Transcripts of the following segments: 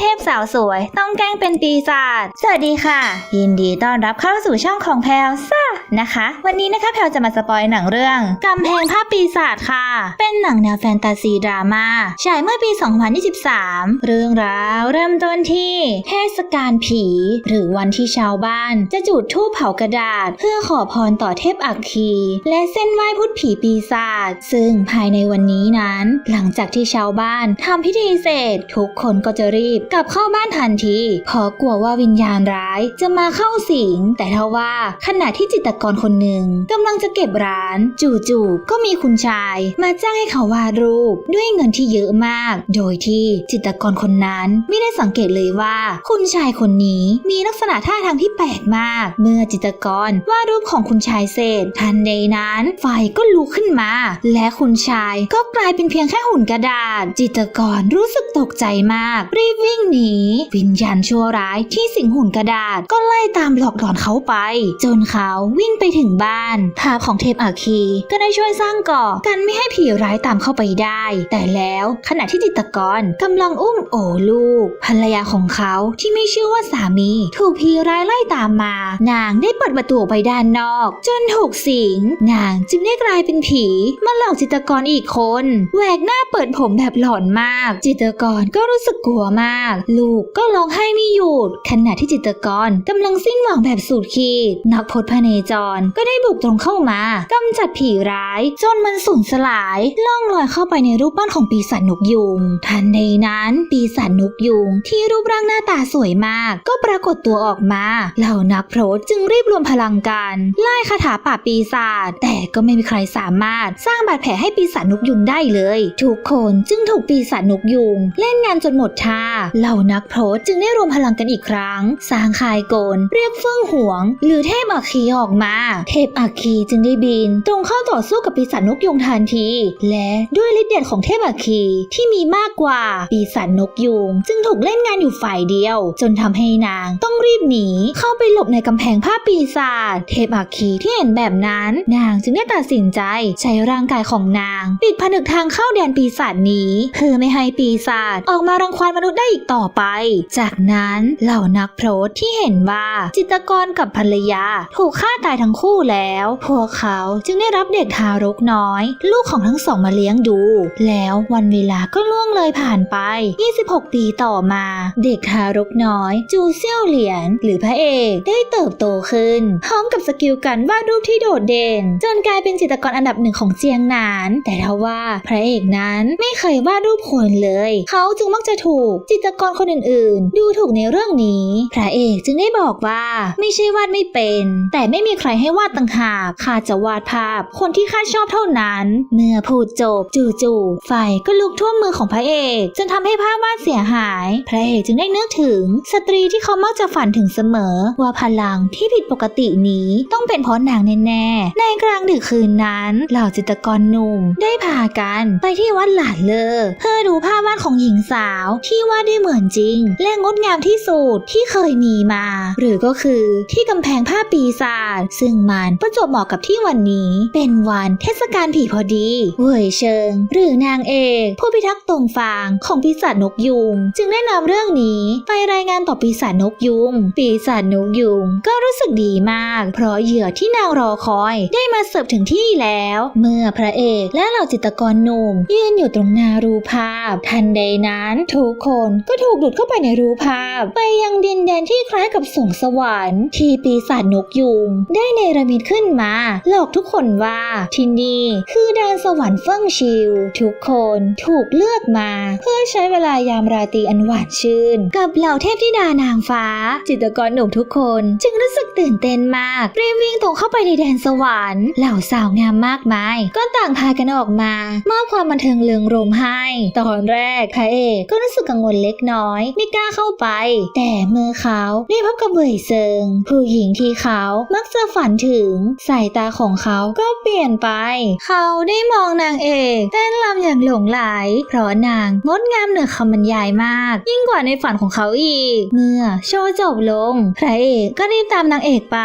เทพ สาวสวย ต้องแกล้งเป็นปีศาจ สวัสดีค่ะ ยินดีต้อนรับเข้าสู่ช่องของแพลวซ่านะคะ วันนี้นะคะแพลวจะมาสปอยหนังเรื่องกำแพงภาพปีศาจค่ะ เป็นหนังแนวแฟนตาซีดราม่าฉายเมื่อปี 2023 เรื่องราวเริ่มต้นที่เทศกาลผี หรือวันที่ชาวบ้าน จะจุดธูปเผากระดาษ เพื่อขอพรต่อเทพอัคคี และเส้นไหว้พุทธผีปีศาจซึ่งภายในวันนี้นั้น หลังจากที่ชาวบ้านทำพิธีเสร็จทุกคนก็จะรีบกลับเข้าบ้านทันทีเพราะกลัวว่าวิญญาณร้ายจะมาเข้าสิง แต่ทว่าขณะที่จิตกรคนหนึ่งกำลังจะเก็บร้าน จู่ๆก็มีคุณชาย มาจ้างให้เขาวาดรูปด้วยเงินที่เยอะมาก โดยที่จิตกรคนนั้นไม่ได้สังเกตเลยว่า คุณชายคนนี้มีลักษณะท่าทางที่แปลกมาก เมื่อจิตกรวาดรูปของคุณชายเสร็จทันใดนั้นไฟก็ลุกขึ้นมา และคุณชายก็กลายเป็นเพียงแค่หุ่นกระดาษ จิตกรรู้สึกตกใจมากรีบวิ่งหนีวิญญาณชั่วร้ายที่สิงหุ่นกระดาษก็ไล่ตามหลอกหลอนเขาไป จนเขาวิ่งไปถึงบ้านภาพของเทพอาคีก็ได้ช่วยสร้างเกราะกันไม่ให้ผีร้ายตามเข้าไปได้ แต่แล้วขณะที่จิตกรกำลังอุ้มโอลูก ภรรยาของเขาที่ไม่เชื่อว่าสามี ถูกผีร้ายไล่ตามมา นางได้เปิดประตูไปด้านนอก จนถูกสิง นางจึงได้กลายเป็นผีมาหลอกจิตกรอีกคนแหวกหน้าเปิดผมแบบหลอนมาก จิตกรก็รู้สึกกลัวมากลูกก็ร้องไห้ไม่หยุด ขณะที่จิตรกรกำลังสิ้นหวังแบบสุดขีด นักพจน์พเนจรก็ได้บุกตรงเข้ามากำจัดผีร้าย จนมันสูญสลายล่องลอยเข้าไปในรูปปั้นของปีศาจนกยุง ทันใดนั้นปีศาจนกยุง ที่รูปร่างหน้าตาสวยมาก ก็ปรากฏตัวออกมา เหล่านักโพรตจึงรีบรวมพลังกันไล่คาถาป่าบปีศาจแต่ก็ไม่มีใครสามารถสร้างบาดแผลให้ปีศาจนกยุงได้เลย ทุกคนจึงถูกปีศาจนกยุง เล่นงานจนหมดท่าเหล่านักโพรตจึงได้รวมพลังกันอีกครั้ง สร้างคายโกน เรียกเฟื่องหวง หรือเทพอัคคีออกมา เทพอัคคีจึงได้บิน ตรงเข้าต่อสู้กับปีศาจนกยุงทันที และด้วยฤทธิ์เดชของเทพอัคคีที่มีมากกว่าปีศาจนกยุง จึงถูกเล่นงานอยู่ฝ่ายเดียว จนทำให้นางต้องรีบหนีเข้าไปหลบในกำแพงผ้าปีศาจเทพอัคคีที่เห็นแบบนั้น นางจึงได้ตัดสินใจใช้ร่างกายของนาง ปิดผนึกทางเข้าแดนปีศาจนี้เพื่อไม่ให้ปีศาจออกมารังควานมนุษย์ได้อีกต่อไป จากนั้นเหล่านักโพรตที่เห็นว่าจิตกรกับภรรยาถูกฆ่าตายทั้งคู่แล้ว พวกเขาจึงได้รับเด็กทารกน้อย ลูกของทั้งสองมาเลี้ยงดู แล้ววันเวลาก็ล่วงเลยผ่านไป 26 ปีต่อมา เด็กทารกน้อย จูเซี่ยวเหลียน หรือพระเอกได้เติบโตขึ้น พร้อมกับสกิลการวาดรูปที่โดดเด่น จนกลายเป็นจิตรกรอันดับหนึ่งของเจียงหนาน แต่ทว่าพระเอกนั้นไม่เคยวาดรูปคนเลย เขาจึงมักจะถูกจิตรกรคนอื่นๆ ดูถูกในเรื่องนี้ พระเอกจึงได้บอกว่า ไม่ใช่วาดไม่เป็น แต่ไม่มีใครให้วาดต่างหากข้าจะวาดภาพ คนที่ข้าชอบเท่านั้น เมื่อพูดจบจู่ๆไฟก็ลุกท่วมมือของพระเอกจนทำให้ภาพวาดเสียหาย พระเอกจึงได้นึกถึง สตรีที่เขามักจะฝันถึงเสมอ ว่าพลังที่ผิดปกตินี้ต้องเป็นเพราะนางแน่ๆในกลางดึกคืนนั้นเหล่าจิตกรหนุ่มได้พากันไปที่วัดหลานเลอเพื่อดูภาพวาดของหญิงสาวที่วาดได้เหมือนจริง และงดงามที่สุดที่เคยมีมา หรือก็คือที่กำแพงผ้าปีศาจซึ่งมันประจบเหมาะกับที่วันนี้ เป็นวันเทศกาลผีพอดี เว่ยเชิง หรือนางเอกผู้พิทักษ์ตรงฟางของปีศาจนกยุง จึงได้นำเรื่องนี้ไปรายงานต่อปีศาจนกยุง ปีศาจนกยุงก็รู้สึกดีมาก เพราะเหยื่อที่นางรอคอยได้มาเสิร์ฟถึงที่แล้ว เมื่อพระเอกและเหล่าจิตกรหนุ่มยืนอยู่ตรงหน้ารูภาพ ทันใดนั้นทุกคนก็ถูกูกดูดเข้าไปในรูภาพ ไปยังดินแดนที่คล้ายกับสวงสวรรค์ที่ปีศาจนกยุง ได้เนรมิตขึ้นมา หลอกทุกคนว่าที่นี่คือแดนสวรรค์เฟิ่องชิว ทุกคนถูกเลือกมา เพื่อใช้เวลายามราตรีอันหวานชื่น กับเหล่าเทพธิดานางฟ้า จิตรกรหนุ่มทุกคน จึงรู้สึกตื่นเต้นมากรีบวิ่งตรงเข้าไปในแดนสวรรค์เหล่าสาวงามมากมาย ก็ต่างพากันออกมามอบความบันเทิงเลืองรมให้ ตอนแรกพระเอกก็รู้สึกกังวลเล็กน้อยไม่กล้าเข้าไป แต่เมื่อเขาได้พบกับเว่ยเซิง ผู้หญิงที่เขามักจะฝันถึงสายตาของเขาก็เปลี่ยนไป เขาได้มองนางเอกเต้นรำอย่างหลงไหล เพราะนางงดงามเหนือคำบรรยายมาก ยิ่งกว่าในฝันของเขาอีก เมื่อโชว์จบลง พระเอกก็รีบตามนางเอกไป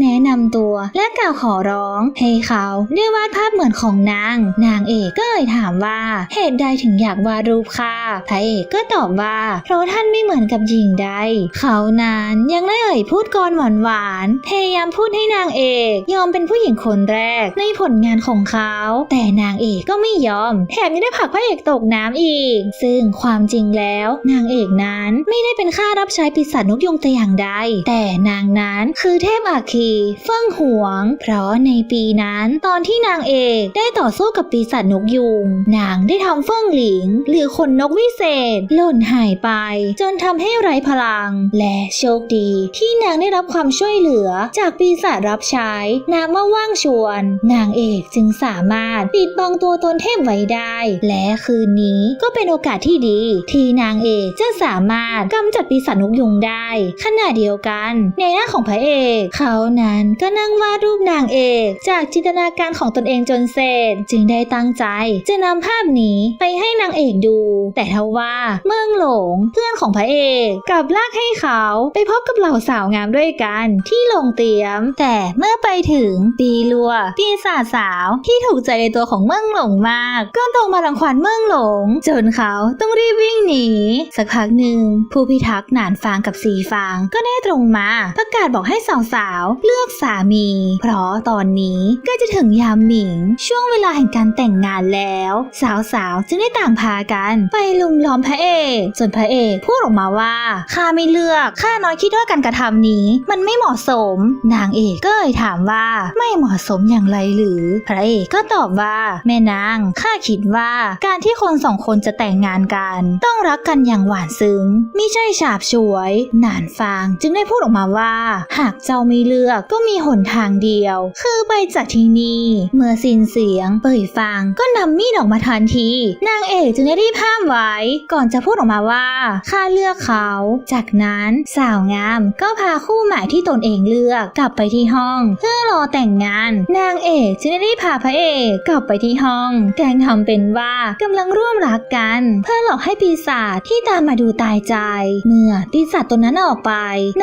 แนะนำตัวและกล่าวขอร้อง ให้เขาได้วาดภาพเหมือนของนาง นางเอกก็เลยถามว่าเหตุใดถึงอยากวาดรูปค่ะพระเอกก็ตอบว่าเพราะท่านไม่เหมือนกับหญิงใด เขานั้นยังได้เอ่ยพูดกรหวานหวาน พยายามพูดให้นางเอก ยอมเป็นผู้หญิงคนแรกในผลงานของเขา แต่นางเอกก็ไม่ยอม แถมยังได้ผลักพระเอกตกน้ำอีก ซึ่งความจริงแล้ว นางเอกนั้นไม่ได้เป็นข้ารับใช้ปีศาจนกยุงแต่อย่างใด แต่นางนั้นคือเทพอาคีเฟิ่องหวง เพราะในปีนั้นตอนที่นางเอกได้ต่อสู้กับปีศาจนกยุง นางได้ทำเฟิ่องหลิง หรือขนนกวิเศษ หล่นหายไปจนทำให้ไร้พลัง และโชคดีที่นางได้รับความช่วยเหลือจากปีศาจรับใช้นามว่าว่างชวน นางเอกจึงสามารถปิดบังตัวตนเทพไว้ได้ และคืนนี้ก็เป็นโอกาสที่ดี ที่นางเอกจะสามารถกำจัดปีศาจนกยุงได้ ขณะเดียวกัน ในหน้าของพระเอก เขานั้นก็นั่งวาดรูปนางเอกจากจินตนาการของตนเองจนเสร็จ จึงได้ตั้งใจจะนำภาพนี้ไปให้นางเอกดู แต่ทว่าเมืองหลงเพื่อนของพระเอกกับลากให้เขาไปพบกับเหล่าสาวงามด้วยกันที่โรงเตรียม แต่เมื่อไปถึงปีลัวปีศาจสาวที่ถูกใจในตัวของเมืองหลงมาก ก็ตรงมารังควานเมืองหลง จนเขาต้องรีบวิ่งหนีสักพักหนึ่งผู้พิทักษ์หนานฟางกับสีฟางก็ได้ตรงมาประกาศบอกให้สาวๆเลือกสามี เพราะตอนนี้ก็จะถึงยามหมิง ช่วงเวลาแห่งการแต่งงานแล้ว สาวๆจึงได้ต่างพากัน ไปลุมล้อมพระเอกส่วนพพระเอกพูดออกมาว่าข้าไม่เลือกข้าน้อยคิดว่าการกระทำนี้ มันไม่เหมาะสม นางเอกก็เลยถามว่าไม่เหมาะสมอย่างไรหรือ พระเอกก็ตอบว่าแม่นางข้าคิดว่าการที่คนสองคนจะแต่งงานกัน ต้องรักกันอย่างหวานซึ้งม่ใช่ฉาบฉวยหนานฟางจึงได้พูดออกมาว่า หากเจ้าไม่เลือกก็มีหนทางเดียว คือไปจากที่นี่เมื่อสิ้นเสียง เป่ยฟางก็นำมีดออกมาทันที นางเอกจึงได้รีบห้ามไว้ ก่อนจะพูดออกมาว่าข้าเลือกเขา จากนั้นสาวงามก็พาคู่หมายที่ตนเองเลือกกลับไปที่ห้อง เพื่อรอแต่งงาน นางเอกจึงได้รีบพาพระเอกกลับไปที่ห้อง แกล้งทำเป็นว่ากำลังร่วมรักกัน เพื่อหลอกให้ปีศาจที่ตามมาดูตายใจ เมื่อปีศาจตัวนั้นออกไป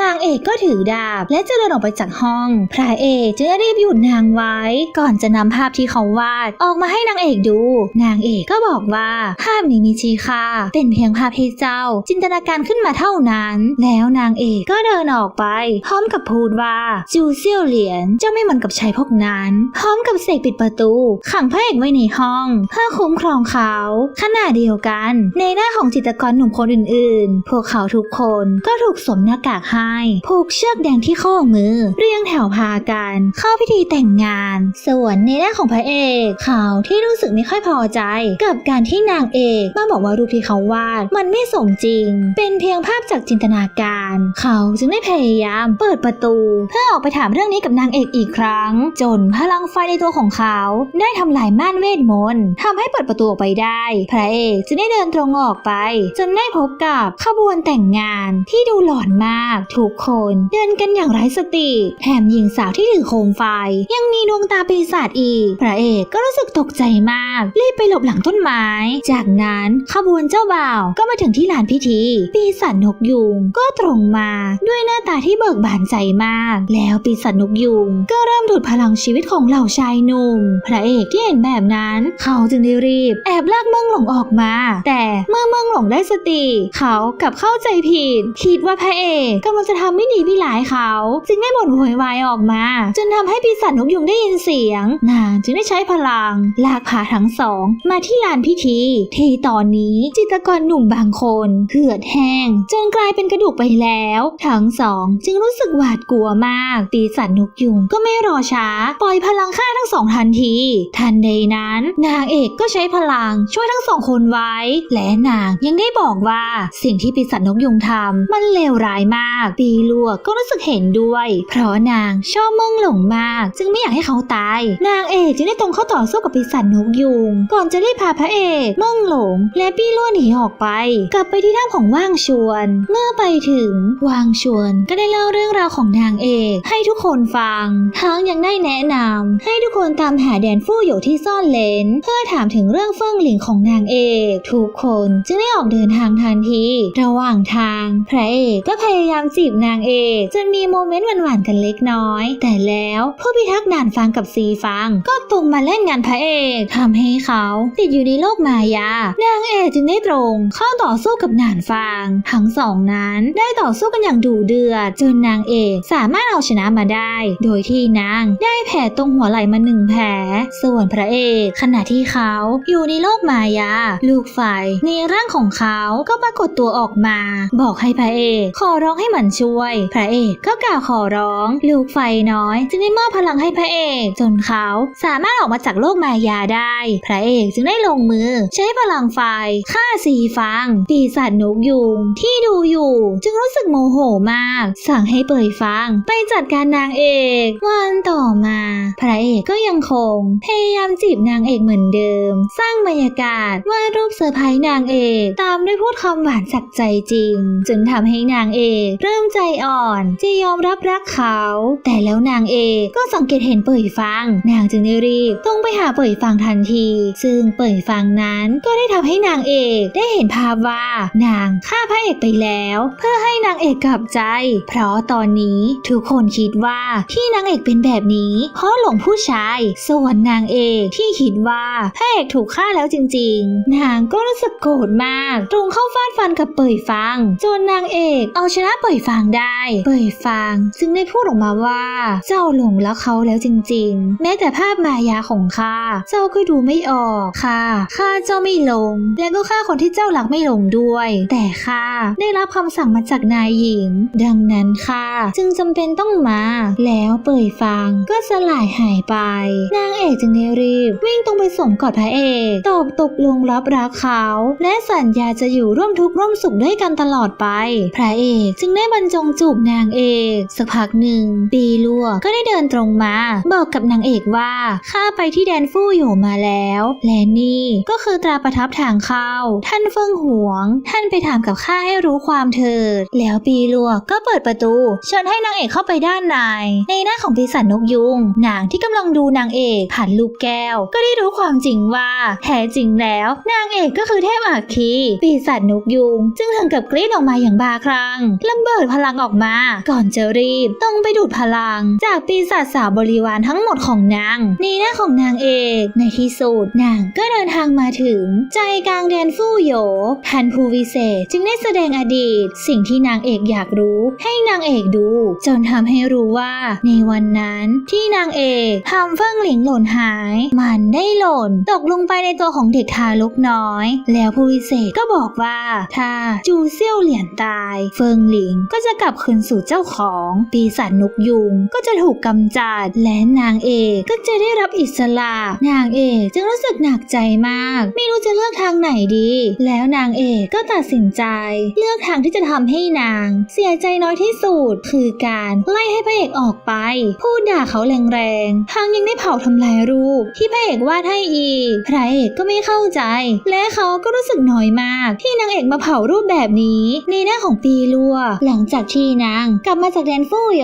นางเอกก็ถือดาบ และจะเดินออกไปจากห้อง พระเอกจึงได้รีบหยุดนางไว้ ก่อนจะนำภาพที่เขาวาดออกมาให้นางเอกดู นางเอกก็บอกว่าภาพนี้มีชีค่าเป็นเพียงภาพให้เจ้าจินตนาการขึ้นมาเท่านั้น แล้วนางเอกก็เดินออกไป พร้อมกับพูดว่าจูเซียวเหรียญเจ้าไม่เหมือนกับชายพวกนั้น พร้อมกับเสกปิดประตู ขังพระเอกไว้ในห้อง เพื่อคุ้มครองเขา ขณะเดียวกัน ในหน้าของจิตกรหนุ่มคนอื่นๆ พวกเขาทุกคนก็ถูกสวมหน้ากากให้ผูกเชือกแดงที่ข้อมือ เรียงแถวพากัน เข้าพิธีแต่งงาน ส่วนในหน้าของพระเอกเขาที่รู้สึกไม่ค่อยพอใจ กับการที่นางเอกมาบอกว่ารูปที่เขาวาด มันไม่สมจริง เป็นเพียงภาพจากจินตนาการ เขาจึงได้พยายามเปิดประตู เพื่อออกไปถามเรื่องนี้กับนางเอกอีกครั้ง จนพลังไฟในตัวของเขา ได้ทำลายม่านเวทมนต์ทำให้เปิดประตูออกไปได้ พระเอกจึงได้เดินตรงออกไป จนได้พบกับขบวนแต่งงานที่ดูหลอนมาก ทุกคนเดินกันอย่างไร้สติแถมหญิงสาวที่ถือโคมไฟ ยังมีดวงตาปีศาจอีก พระเอกก็รู้สึกตกใจมาก รีบไปหลบหลังต้นไม้ จากนั้นขบวนเจ้าบ่าวก็มาถึงที่ลานพิธี ปีศาจนกยุงก็ตรงมาด้วยหน้าตาที่เบิกบานใจมาก แล้วปีศาจนกยุงก็เริ่มดูดพลังชีวิตของเหล่าชายหนุ่ม พระเอกที่เห็นแบบนั้น เขาจึงได้รีบ แอบลากเมืองหลงออกมา แต่เมื่อเมืองหลงได้สติ เขากลับเข้าใจผิด คิดว่าพระเอกกำลังจะทำไม่ดีพี่หลายเขา จึงได้บ่นโวยวายออกมา จนทำให้ปีศาจนกยุงได้ยินเสียง นางจึงได้ใช้พลัง ลากพาทั้งสอง มาที่ลานพิธีที่ตอนนี้จิตกรหนุ่มบางคนเหือดแห้งจนกลายเป็นกระดูกไปแล้ว ทั้งสองจึงรู้สึกหวาดกลัวมาก ปีศาจนกยุงก็ไม่รอช้า ปล่อยพลังฆ่าทั้งสองทันที ทันใดนั้น นางเอกก็ใช้พลังช่วยทั้งสองคนไว้ และนางยังได้บอกว่าสิ่งที่ปีศาจนกยุงทำมันเลวร้ายมาก ปีลวก็รู้สึกเห็นด้วย เพราะนางชอบเมืองหลงมาก จึงไม่อยากให้เขาตาย นางเอกจึงได้ตรงเข้าต่อสู้กับปีศาจนกยุง ก่อนจะรีบพาพระเอกเมืองหลง และปี้ลัวหนีออกไปกลับไปไปที่ถ้ำของว่างชวน เมื่อไปถึงว่างชวนก็ได้เล่าเรื่องราวของนางเอกให้ทุกคนฟัง ทั้งยังได้แนะนำให้ทุกคนตามหาแดนฟู่อยู่ที่ซ่อนเลน เพื่อถามถึงเรื่องเฟิ่องหลิงของนางเอก ทุกคนจึงได้ออกเดินทางทันที ระหว่างทาง พระเอกก็พยายามจีบนางเอกจนมีโมเมนต์หวานๆกันเล็กน้อย แต่แล้วผู้พิทักษ์ด่านฟังกับซีฟัง ก็ตรงมาเล่นงานพระเอกทำให้เขาติดอยู่ในโลกมายานางเอกจึงได้ตรงเข้าต่อสู้กับกับหนานฟาง ทั้งสองนั้นได้ต่อสู้กันอย่างดุเดือดจนนางเอกสามารถเอาชนะมาได้ โดยที่นางได้แผลตรงหัวไหล่มาหนึ่งแผล ส่วนพระเอกขณะที่เขาอยู่ในโลกมายา ลูกไฟในร่างของเขาก็ปรากฏตัวออกมา บอกให้พระเอกขอร้องให้มันช่วย พระเอกก็กล่าวขอร้อง ลูกไฟน้อย จึงได้มอบพลังให้พระเอกจนเขาสามารถออกมาจากโลกมายาได้ พระเอกจึงได้ลงมือ ใช้พลังไฟฆ่าสีฟัง ปีศาจนกยุงที่ดูอยู่ จึงรู้สึกโมโหมาก สั่งให้เปยฟังไปจัดการนางเอก วันต่อมา พระเอกก็ยังคง พยายามจีบนางเอกเหมือนเดิม สร้างบรรยากาศวาดรูปเซอร์ไพรส์นางเอก ตามด้วยพูดคำหวานสักใจจริง จนทำให้นางเอกเริ่มใจอ่อน จะยอมรับรักเขา แต่แล้วนางเอกก็สังเกตเห็นเปยฟัง นางจึงได้รีบต้องไปหาเปยฟังทันที ซึ่งเปยฟังนั้นก็ได้ทำให้นางเอกได้เห็นภาพว่านางฆ่าพระเอกไปแล้ว เพื่อให้นางเอกกลับใจ เพราะตอนนี้ทุกคนคิดว่าที่นางเอกเป็นแบบนี้เพราะหลงผู้ชาย ส่วนนางเอกที่คิดว่าพระเอกถูกฆ่าแล้วจริง ๆ นางก็รู้สึกโกรธมาก ตรงเข้าฟาดฟันกับเปยฟัง จนนางเอกเอาชนะเปยฟังได้ เปยฟังจึงได้พูดออกมาว่า เจ้าหลงรักเขาแล้วจริง ๆ แม้แต่ภาพมายาของข้าเจ้าก็ดูไม่ออกค่ะข้าเจ้าไม่ลง และก็ฆ่าคนที่เจ้ารักไม่ลงด้วยแต่ข้าได้รับคำสั่งมาจากนายหญิง ดังนั้นข้าจึงจำเป็นต้องมา แล้วเปยฟังก็สลายหายไป นางเอกจึงได้รีบ วิ่งตรงไปสวมกอดพระเอกตอบตกลงรับรักเขา และสัญญาจะอยู่ร่วมทุกข์ร่วมสุขด้วยกันตลอดไป พระเอกจึงได้บรรจงจูบนางเอกสักพักหนึ่งปีลัวก็ได้เดินตรงมา บอกกับนางเอกว่าข้าไปที่แดนฟู่อยู่มาแล้ว และนี่ก็คือตราประทับทางเข้า ท่านเฟิงหวงท่านไปถามกับข้าให้รู้ความเถิด แล้วปีลัวก็เปิดประตูเชิญให้นางเอกเข้าไปด้านใน ในหน้าของปีศาจนกยุงนางที่กำลังดูนางเอกผ่านลูกแก้ว ก็ได้รู้ความจริงว่าแท้จริงแล้ว นางเอกก็คือเทพอัคคีปีศาจนกยุง จึงถึงกับกรีดออกมาอย่างบาคลั่งระเบิดพลังออกมา ก่อนจะรีบต้องไปดูดพลัง จากปีศาจสาวบริวารทั้งหมดของนางในหน้าของนางเอกในที่สุดนางก็เดินทางมาถึง ใจกลางแดนฟู่โหยท่านผู้วิเศษ จึงได้แสดงอดีต สิ่งที่นางเอกอยากรู้ ให้นางเอกดู จนทำให้รู้ว่า ในวันนั้นที่นางเอกทำเฟิ่งหลิงหล่นหาย มันได้หล่น ตกลงไปในตัวของเด็กทารกน้อย แล้วผู้วิเศษก็บอกว่า ถ้าจูเซี่ยวเหรียญตาย เฟิงหลิงก็จะกลับคืนสู่เจ้าของ ปีศาจนกยุงก็จะถูกกำจัด และนางเอกก็จะได้รับอิสระ นางเอกจึงรู้สึกหนักใจมาก ไม่รู้จะเลือกทางไหนดี แล้วนางเอกก็ตัดสินใจ เลือกทางที่จะทำให้นาง เสียใจน้อยที่สุดคือการไล่ให้พระเอกออกไป พูดด่าเขาแรงๆทั้งยังได้เผาทำลายรูป ที่พระเอกวาดให้อีกพระเอกก็ไม่เข้าใจ และเขาก็รู้สึกน้อยมาก ที่นางเอกมาเผารูปแบบนี้ ในหน้าของปีลัว หลังจากที่นางกลับมาจากแดนฟู่โย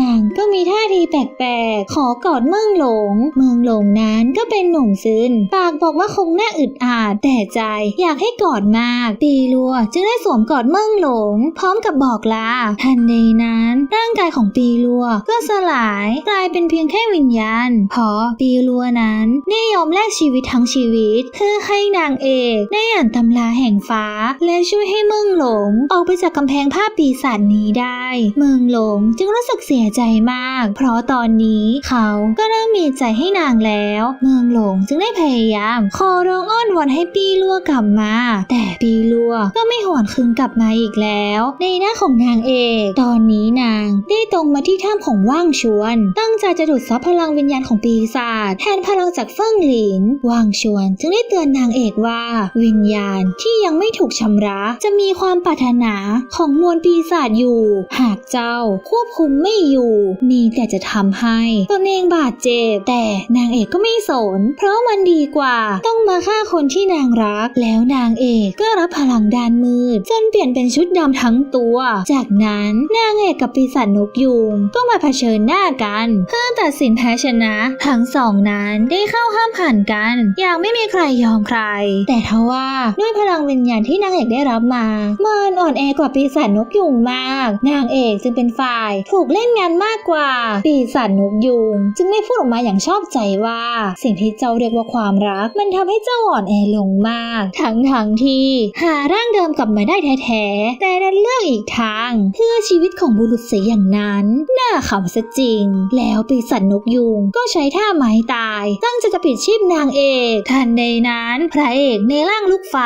นางก็มีท่าทีแปลกๆ ขอกอดเมืองหลง เมืองหลงนั้นก็เป็นหนุ่มซึนปากบอกว่าคงน่าอึดอัดแต่ใจอยากให้กอดมากปีลัว จึงได้สวมกอดเมืองหลง พร้อมกับบอกลาทันใดนั้น ร่างกายของปีลัวก็สลายกลายเป็นเพียงแค่วิญญาณเพราะปีลัวนั้นได้ยอมแลกชีวิตทั้งชีวิต เพื่อให้นางเอกได้อ่านตำราแห่งฟ้า และช่วยให้เมืองหลง ออกไปจากกำแพงภาพปีศาจนี้ได้ เมืองหลงจึงรู้สึกเสียใจมาก เพราะตอนนี้เขาก็เริ่มมีใจให้นางแล้ว เมืองหลงจึงได้พยายาม ขอร้องอ้อนวอนให้ปีลัวกลับมา แต่ปีลัวก็ไม่หวนคืนกลับมาอีกแล้ว ในหน้าของนางเอก ตอนนี้นางได้ตรงมาที่ถ้ำของว่างชวน ตั้งใจจะดูดซับพลังวิญญาณของปีศาจแทนพลังจากเฟิ่งหลิน ว่างชวนจึงได้เตือนนางเอกว่า วิญญาณที่ยังไม่ถูกชำระ จะมีความปรารถนาของมวลปีศาจอยู่ หากเจ้าควบคุมไม่อยู่นี่แต่จะทำให้ตนเองบาดเจ็บ แต่นางเอกก็ไม่สน เพราะมันดีกว่าต้องมาฆ่าคนที่นางรัก แล้วนางเอกก็รับพลังด้านมืด จนเปลี่ยนเป็นชุดดำทั้งตัว จากนั้นนางเอกกับปีศาจนกยูงก็มาเผชิญหน้ากัน เพื่อตัดสินแพ้ชนะ ทั้งสองนั้นได้เข้าห้ามผ่านกัน อย่างไม่มีใครยอมใคร แต่ทว่าด้วยพลังวิญญาณที่นางเอกได้รับมา มันอ่อนแอกว่าปีศาจนกยูงมาก นางเอกจึงเป็นฝ่ายถูกเล่นงานมากกว่า ปีศาจนกยูงจึงได้พูดออกมาอย่างชอบใจว่า สิ่งที่เจ้าเรียกว่าความรัก มันทำให้เจ้าอ่อนแอลงมาก ทั้งทั้งๆที่หาร่างเดิมกลับมาได้แท้ๆ แต่ดันเลือกอีกทาง เพื่อชีวิตของบุรุษเสียอย่างนั้น น่าขำซะจริง แล้วปีศาจนกยุงก็ใช้ท่าไม้ตาย ตั้งใจจะปิดชีพนางเอก ทันใดนั้น พระเอกในร่างลูกไฟ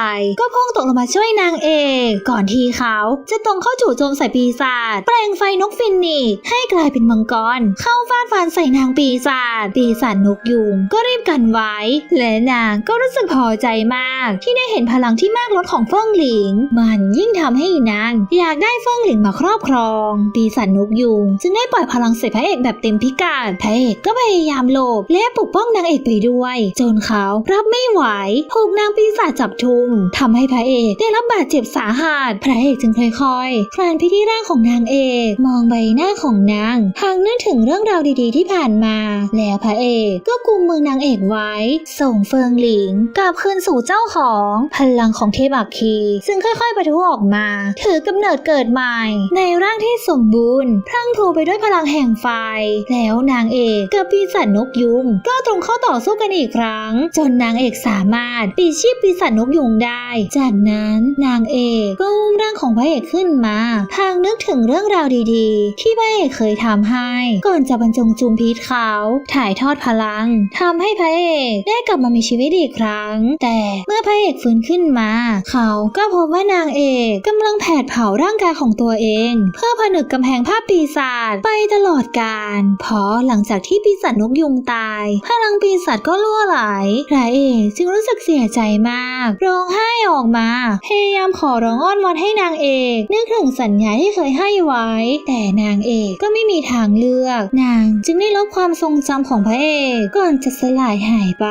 ก็พุ่งตกลงมาช่วยนางเอก ก่อนที่เขาจะตรงเข้าจู่โจมใส่ปีศาจแปลงไฟนกฟินิกให้กลายเป็นมังกร เข้าฟาดฟันใส่นางปีศาจปีศาจนกยุงก็รีบกันไว้ และนางก็รู้สึกพอใจมากที่ได้เห็นพลังที่มากล้นของเฟิ่งหลิง มันยิ่งทำให้นาง อยากได้เฟิ่งหลิงมาครอบครอง ปีศาจนกยุง จึงได้ปล่อยพลังใส่พระเอกแบบเต็มพิกัดพระเอกก็พยายามหลบและปกป้องนางเอกไปด้วย จนเขารับไม่ไหวถูกนางปีศาจจับทุมทำให้พระเอกได้รับบาดเจ็บสาหัสพระเอกจึงค่อยๆคลานไปที่ร่างของนางเอกมองใบหน้าของนางหางนึกถึงเรื่องราวดีๆ ที่ผ่านมา แล้วพระเอกก็กุมมือนางเอกไว้ ส่งเฟิงหลิงกลับคืนสู่เจ้าของพลังของเทพอัคคีซึ่งค่อยๆประทุออกมา ถือกำเนิดเกิดใหม่ ในร่างที่สมบูรณ์ พรั่งพรูไปด้วยพลังแห่งไฟ แล้วนางเอกกับปีศาจนกยุง ก็ตรงเข้าต่อสู้กันอีกครั้ง จนนางเอกสามารถปีชีพปีศาจนกยุงได้ จากนั้นนางเอกก็อุ้มร่างของพระเอกขึ้นมาทางนึกถึงเรื่องราวดีๆ ที่พระเอกเคยทำให้ ก่อนจะบรรจงจูมพิษเขา ถ่ายทอดพลังทำให้พระเอกได้กลับมามีชีวิตอีกครั้ง แต่เมื่อพระเอกฟื้นขึ้นมา เขาก็พบว่านางเอกกำลังแผดเผาร่างกายของตัวเอง เพื่อผนึกกำแพงภาพปีศาจไปตลอดกาลเพราะหลังจากที่ปีศาจนกยุงตาย พลังปีศาจก็ล่วไหลพระเอกจึงรู้สึกเสียใจมากร้องไห้ออกมา พยายามขอร้องอ้อนวอนให้นางเอกนึกถึงสัญญาที่เคยให้ไว้ แต่นางเอกก็ไม่มีทางเลือก นางจึงได้ลบความทรงจำของพระเอกก่อนจะสลายหายไป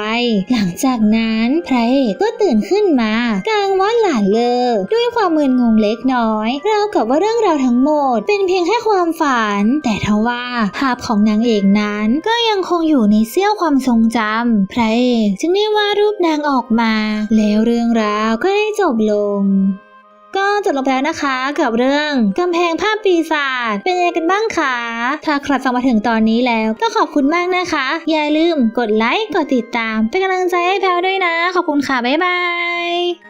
หลังจากนั้นพระเอกก็ตื่นขึ้นมากลางวัดหลานเลอด้วยความมึนงงเล็กน้อย ราวกับว่าเรื่องราวทั้งหมด เป็นเพียงแค่ความฝัน แต่ทว่าภาพของนางเอกนั้น ก็ยังคงอยู่ในเสี้ยวความทรงจำพระเอกจึงได้วาดรูปนางออกมา แล้วเรื่องราวก็ได้จบลงก็จบลงแล้วนะคะกับเรื่องกำแพงภาพปีศาจเป็นยังไงกันบ้างคะถ้าใครฟังมาถึงตอนนี้แล้ว ก็ขอบคุณมากนะคะ อย่าลืมกดไลค์กดติดตามเป็นกำลังใจให้แพลวด้วยนะ ขอบคุณค่ะ บ๊ายบาย